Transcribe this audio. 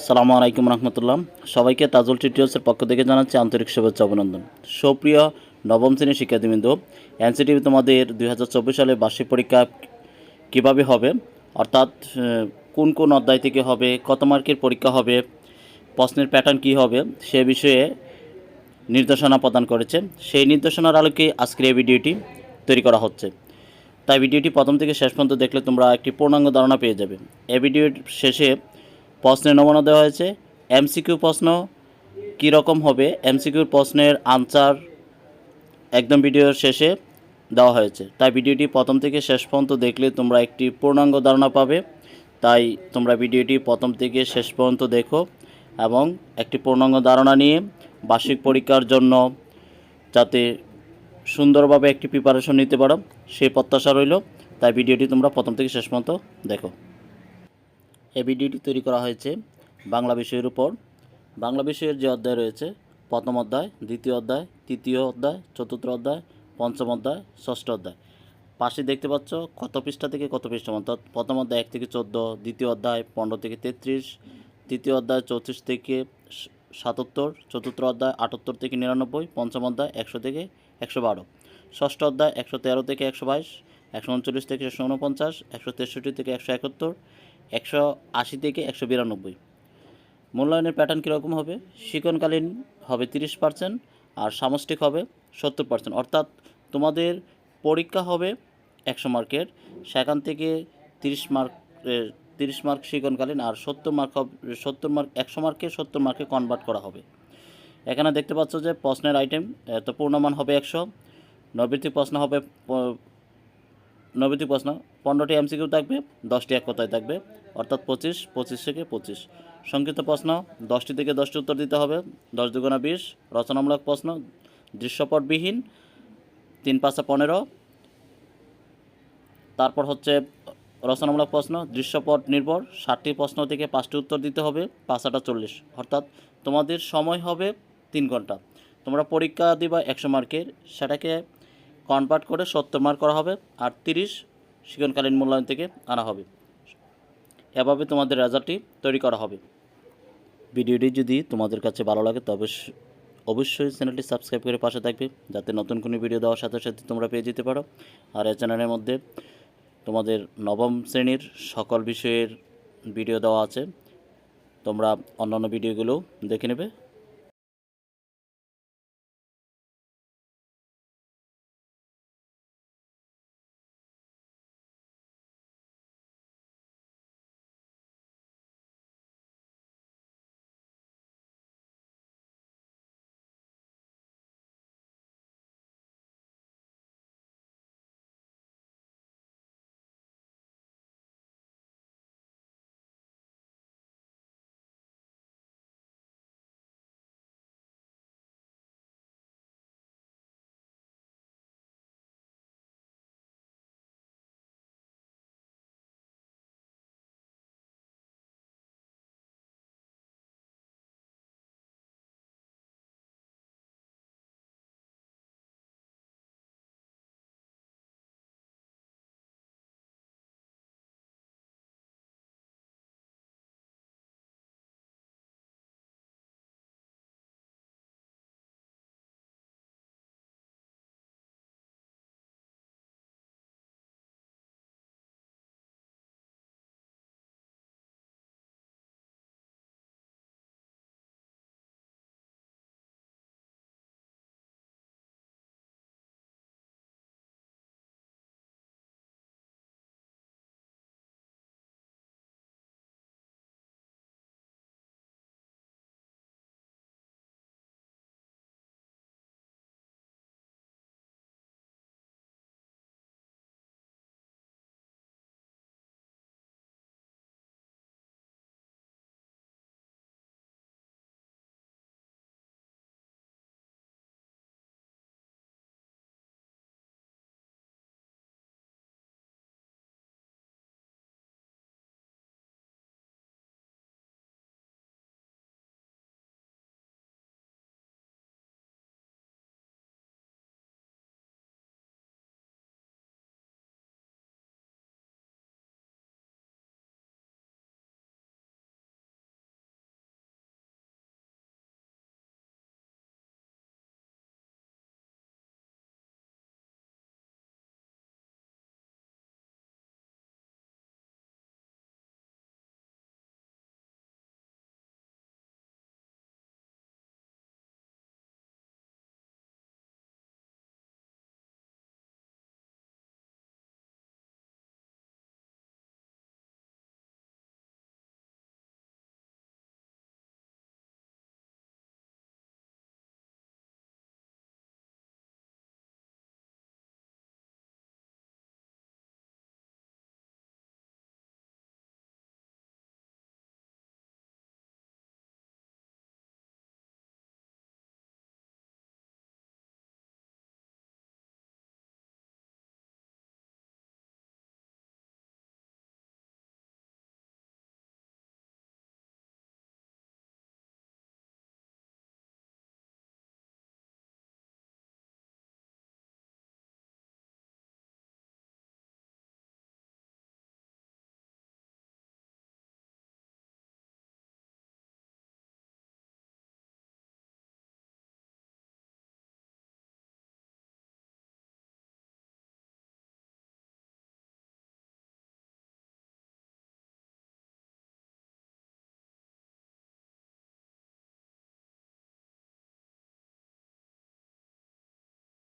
সালামু আলাইকুম রহমতুল্লাহ। সবাইকে তাজুল টিউটোরিয়ালসের পক্ষ থেকে জানাচ্ছি আন্তরিক শুভেচ্ছা, অভিনন্দন। সুপ্রিয় নবম শ্রেণির শিক্ষার্থীবৃন্দ, এনসিটিভি তোমাদের দুই হাজার চব্বিশ সালে বার্ষিক পরীক্ষা কীভাবে হবে? অর্থাৎ কোন কোন অধ্যায় থেকে হবে? কত মার্কের পরীক্ষা হবে? প্রশ্নের প্যাটার্ন কি হবে? সে বিষয়ে নির্দেশনা প্রদান করেছে। সেই নির্দেশনার আলোকে আজকের এই ভিডিওটি তৈরি করা হচ্ছে। তাই ভিডিওটি প্রথম থেকে শেষ পর্যন্ত দেখলে তোমরা একটি পূর্ণাঙ্গ ধারণা পেয়ে যাবে। এই ভিডিওর শেষে প্রশ্নের নমুনা দেওয়া হয়েছে। এমসিকিউ প্রশ্ন কী রকম হবে? এমসিকিউর প্রশ্নের আনসার একদম ভিডিওর শেষে দেওয়া হয়েছে। তাই ভিডিওটি প্রথম থেকে শেষ পর্যন্ত দেখলে তোমরা একটি পূর্ণাঙ্গ ধারণা পাবে। তাই তোমরা ভিডিওটি প্রথম থেকে শেষ পর্যন্ত দেখো এবং একটি পূর্ণাঙ্গ ধারণা নিয়ে বার্ষিক পরীক্ষার জন্য যাতে সুন্দরভাবে একটি প্রিপারেশন নিতে পারো, সেই প্রত্যাশা রইল। তাই ভিডিওটি তোমরা প্রথম থেকে শেষ পর্যন্ত দেখো। এই ভিডিওটি তৈরি করা হয়েছে বাংলা বিষয়ের উপর। বাংলা বিষয়ের যে অধ্যায় রয়েছে, প্রথম অধ্যায়, দ্বিতীয় অধ্যায়, তৃতীয় অধ্যায়, চতুর্থ অধ্যায়, পঞ্চম অধ্যায়, ষষ্ঠ অধ্যায়। পাশে দেখতে পাচ্ছ কত পৃষ্ঠা থেকে কত পৃষ্ঠা, অর্থাৎ প্রথম অধ্যায় এক থেকে চোদ্দ, দ্বিতীয় অধ্যায় পনেরো থেকে তেত্রিশ, তৃতীয় অধ্যায় চৌত্রিশ থেকে সাতাত্তর, চতুর্থ অধ্যায় আটাত্তর থেকে নিরানব্বই, পঞ্চম অধ্যায় একশো থেকে একশো বারো। ষষ্ঠ অধ্যায় একশো তেরো থেকে একশো বাইশ, একশো উনচল্লিশ থেকে একশো উনপঞ্চাশ, একশো তেষট্টি থেকে একশো একাত্তর একশো আশি থেকে একশো বিরানব্বই। মূল্যায়নের প্যাটার্ন কীরকম হবে? শিকনকালীন হবে তিরিশ পার্সেন্ট আর সামষ্টিক হবে সত্তর পার্সেন্ট অর্থাৎ তোমাদের পরীক্ষা হবে একশো মার্কের, সেখান থেকে তিরিশ মার্ক তিরিশ মার্ক শিকনকালীন আর সত্তর মার্ক হবে, সত্তর মার্ক, একশো মার্কে সত্তর মার্কে কনভার্ট করা হবে। এখানে দেখতে পাচ্ছ যে প্রশ্নের আইটেম তো পূর্ণমান হবে একশো নৈবিত্তিক প্রশ্ন হবে নৈবিত্তিক প্রশ্ন, পনেরোটি এমসিকিউ থাকবে, দশটি এক কথায় থাকবে, অর্থাৎ পঁচিশ পঁচিশ থেকে পঁচিশ। সংক্ষিপ্ত প্রশ্ন, দশটি থেকে দশটি উত্তর দিতে হবে, দশ দুগুণা বিশ, রচনামূলক প্রশ্ন, দৃশ্যপটবিহীন, তিন পাঁচা পনেরো। তারপর হচ্ছে রচনামূলক প্রশ্ন, দৃশ্যপট নির্ভর, ষাটটি প্রশ্ন থেকে পাঁচটি উত্তর দিতে হবে, পাঁচাটা চল্লিশ। অর্থাৎ তোমাদের সময় হবে তিন ঘণ্টা। তোমরা পরীক্ষা দিবা একশো মার্কের, সেটাকে কনভার্ট করে সত্তর মার্ক করা হবে আর তিরিশ শিক্ষণকালীন মূল্যায়ন থেকে আনা হবে। এভাবে তোমাদের রেজাল্টটি তৈরি করা হবে। ভিডিওটি যদি তোমাদের কাছে ভালো লাগে তবে অবশ্যই চ্যানেলটি সাবস্ক্রাইব করে পাশে থাকবে, যাতে নতুন কোনো ভিডিও দেওয়ার সাথে সাথে তোমরা পেয়ে যেতে পারো। আর এই চ্যানেলের মধ্যে তোমাদের নবম শ্রেণির সকল বিষয়ের ভিডিও দেওয়া আছে। তোমরা অন্যান্য ভিডিওগুলো দেখে নেবে।